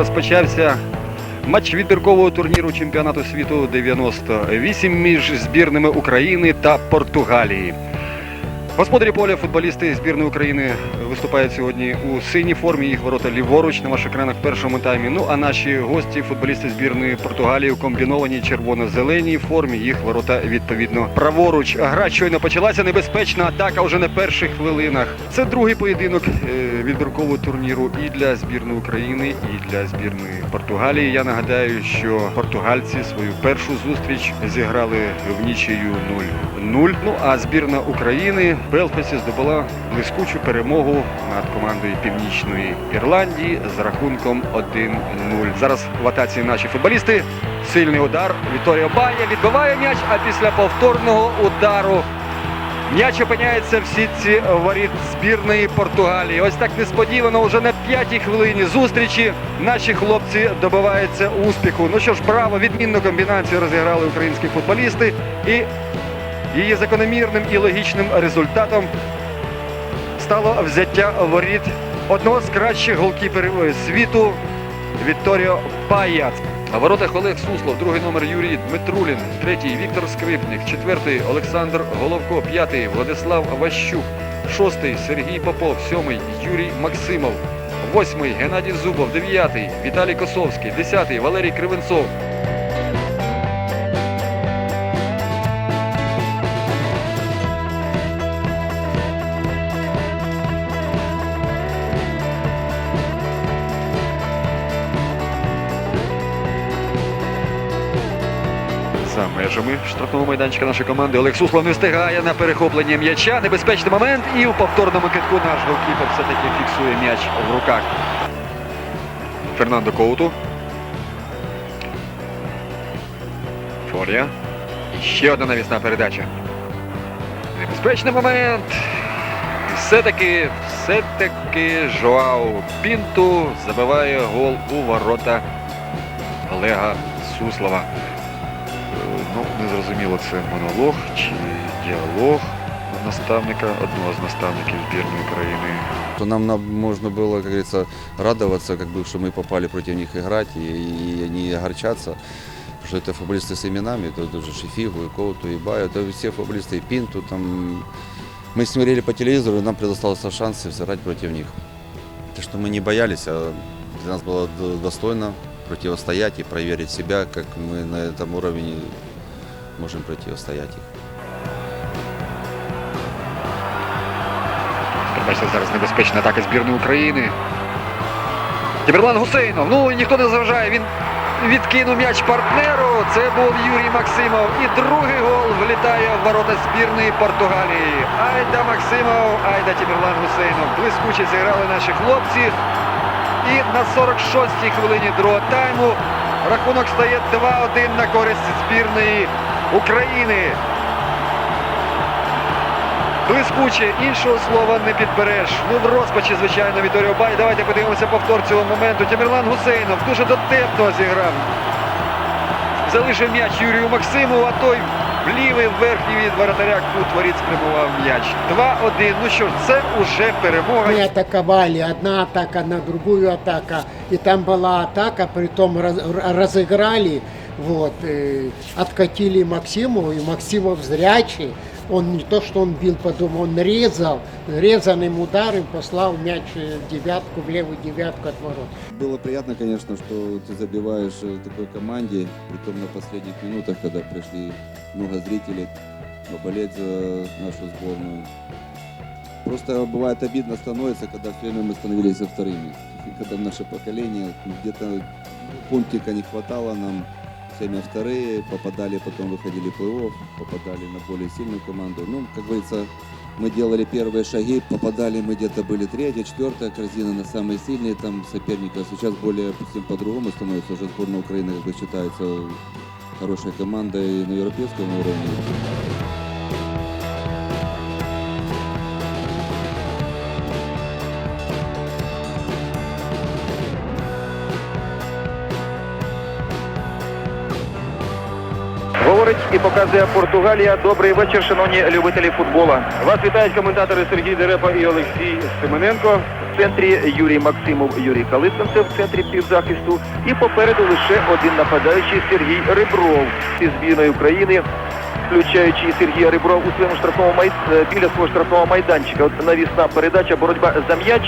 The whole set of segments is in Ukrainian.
розпочався матч відбіркового турніру чемпіонату світу 98 між збірними України та Португалії. Господарі поля, футболісти збірної України виступають сьогодні у синій формі. Їх ворота ліворуч на ваших екранах в першому таймі. Ну а наші гості, футболісти збірної Португалії, у комбінованій червоно-зеленій формі. Їх ворота відповідно праворуч. Гра щойно почалася. Небезпечна атака вже на перших хвилинах. Це другий поєдинок е, відбіркового турніру і для збірної України, і для збірної Португалії. Я нагадаю, що португальці свою першу зустріч зіграли в нічию 0-0. Ну а збірна України Белфасі здобула блискучу перемогу над командою Північної Ірландії з рахунком 1-0. Зараз в атаці наші футболісти. Сильний удар. Віторіо Бая відбиває м'яч, а після повторного удару М'яч опиняється в сітці воріт збірної Португалії. Ось так несподівано, вже на п'ятій хвилині зустрічі наші хлопці добиваються успіху. Ну що ж, браво, відмінну комбінацію розіграли українські футболісти. І її закономірним і логічним результатом стало взяття воріт одного з кращих голкіперів світу Вікторіо Паяц. На воротах Олег Суслов, другий номер Юрій Дмитрулін, третій Віктор Скрипник, четвертий Олександр Головко, п'ятий Владислав Ващук, шостий Сергій Попов, сьомий Юрій Максимов, восьмий Геннадій Зубов, дев'ятий Віталій Косовський, десятий Валерій Кривенцов. Межами штрафного майданчика нашої команди Олег не встигає на перехоплення м'яча. Небезпечний момент. І у повторному китку наш голкіпер все-таки фіксує м'яч в руках. Фернандо Коуту. Фолія. І ще одна навісна передача. Небезпечний момент. І все-таки, все-таки Жоау Пінту забиває гол у ворота Олега Суслова. Е, Ну, не зрозуміло, це монолог чи діалог наставника, одного з наставників збірної України. То нам на- можно было, как говорится, радоваться, как бы, что мы попали против них играть и, и не огорчаться, что это футболисты с именами, это тоже Шефигу, и Коуту, и Баю, это все футболисты, и Пинту, там. Мы смотрели по телевизору, и нам предоставился шанс сыграть против них. Так что мы не боялись, а для нас было д- достойно противостоять и проверить себя, как мы на этом уровне можем противостоять их. Бачите, зараз небезпечна атака збірної України. Тімерлан Гусейнов. Ну ніхто не заважає. Він відкинув м'яч партнеру. Це був Юрій Максимов. І другий гол влітає в ворота збірної Португалії. Айда Максимов, айда Тімерлан Гусейнов. Блискуче зіграли наші хлопці. І на 46-й хвилині другого тайму рахунок стає 2-1 на користь збірної України. Блискуче, іншого слова не підбереш. Ну в розпачі, звичайно, Віторіо Бай. Давайте подивимося повтор цього моменту. Тімірлан Гусейнов дуже дотепно зіграв. Залишив м'яч Юрію Максимову, а той в лівий в верхній від воротаря кут воріт спрямував м'яч. 2-1. Ну що ж, це уже перемога. Мы атаковали, одна атака на другую атака, и там была атака, притом раз- р- разыграли, Вот, э, откатили Максимову, и Максимов зрячий, он не то, что он бил по дому, он резал, резаным ударом послал мяч девятку, в левую девятку от ворот. Было приятно, конечно, что ты забиваешь э, такой команде, притом на последних минутах, когда пришли много зрителей поболеть за нашу сборную. Просто бывает обидно становится, когда все время мы становились вторыми. И когда наше поколение, где-то пунктика не хватало нам, время вторые, попадали, потом выходили в плей-офф, попадали на более сильную команду. Ну, как говорится, мы делали первые шаги, попадали мы где-то были третья, четвертая корзина на самые сильные там соперника. Сейчас более совсем по-другому становится. Уже сборная Украины как бы считается хорошей командой на европейском уровне. І показує Португалія. Добрий вечір, шановні любителі футбола. Вас вітають коментатори Сергій Дерепа і Олексій Семененко. В центрі Юрій Максимов, Юрій Калитвинцев в центрі півзахисту. І попереду лише один нападаючий Сергій Рибров із збірної України. Включаючи Сергія Рибров у своєму штрафному май... е, біля свого штрафного майданчика. От навісна передача, боротьба за м'яч.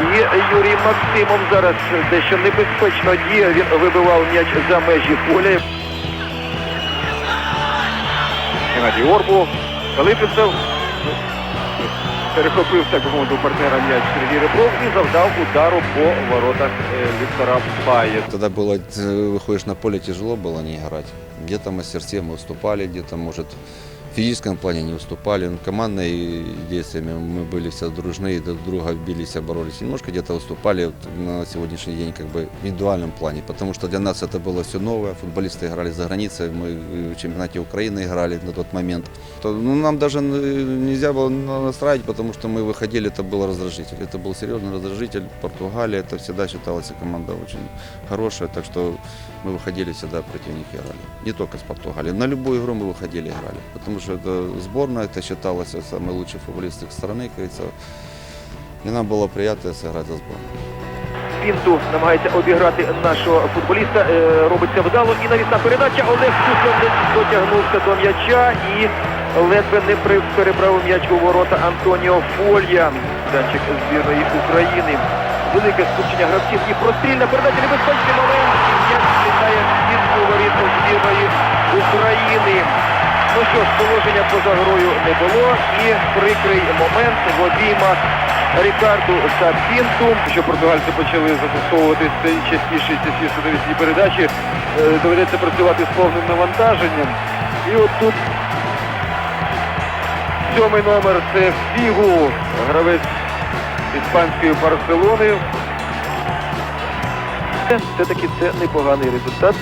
І Юрій Максимов зараз дещо небезпечно діє. Він вибивав м'яч за межі поля. Геннадій Орбу, Калипінцев перехопив так би мовити у партнера м'яч Сергій Ребров і завдав удару по воротах е, Віктора Пає. Тогда было, э, выходишь на поле, тяжело было не играть. Где-то в мастерстве мы уступали, где-то, может, в физическом плане не уступали. Но командными действиями мы были все дружны, друг друга бились, боролись. Немножко где-то уступали вот на сегодняшний день как бы в индивидуальном плане, потому что для нас это было все новое. Футболисты играли за границей, мы э, в чемпионате Украины играли на тот момент. То, ну, нам даже э, нельзя было на- настраивать, потому что мы выходили, это был раздражитель. Это был серьезный раздражитель. Португалия, это всегда считалась команда очень хорошая, так что мы выходили всегда против них и играли. Не только с Португалией. На любую игру мы выходили и играли. Потому что это сборная, это считалось самый лучший футболист их страны, как говорится. И нам было приятно сыграть за сборную. Пінту намагається обіграти нашого футболіста. Е, робиться вдало і навісна передача. Олег Суслов не дотягнувся до м'яча і ледве не при- переправив м'яч у ворота Антоніо Фолья, данчик збірної України. Велике скупчення гравців і прострільна передача небезпечний момент. І м'яч літає від воріт збірної України. Ну що ж, положення поза грою не було і прикрий момент в обіймах Рікарду Сапінту, що португальці почали застосовувати частіше і частіше передачі. Е, Доведеться працювати з повним навантаженням. І от тут сьомий номер це Фігу, гравець іспанської Барселони. Все-таки це непоганий результат.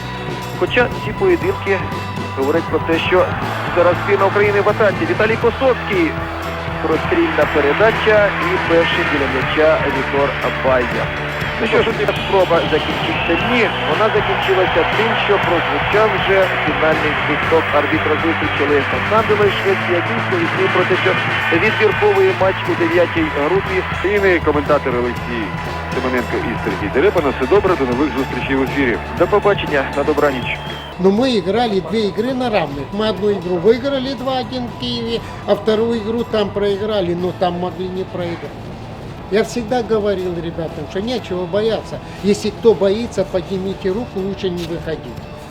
Хоча ці поєдинки говорять про те, що зараз збірна України в атаці. Віталій Косовський. Прострільна передача і перший біля м'яча Віктор Абайя. Ну що ж, ця спроба закінчиться? Ні, вона закінчилася тим, що прозвучав вже фінальний свисток арбітра зустрічі Олег Сандової Швеція, який сповістив про те, що відбірковий матч у дев'ятій групі Ціни коментатор Олексій Семененко і Сергій Дерепа. На все добре, до нових зустрічей в ефірі. До побачення на добраніч. Но мы играли две игры на равных. Мы одну игру выиграли 2-1 в Киеве, а вторую игру там проиграли, но там могли не проиграть. Я всегда говорил ребятам, что нечего бояться. Если кто боится, поднимите руку, лучше не выходить.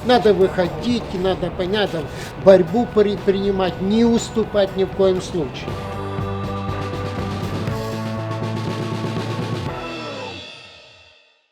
Надо выходить, надо понять, борьбу при- принимать, не уступать ни в коем случае.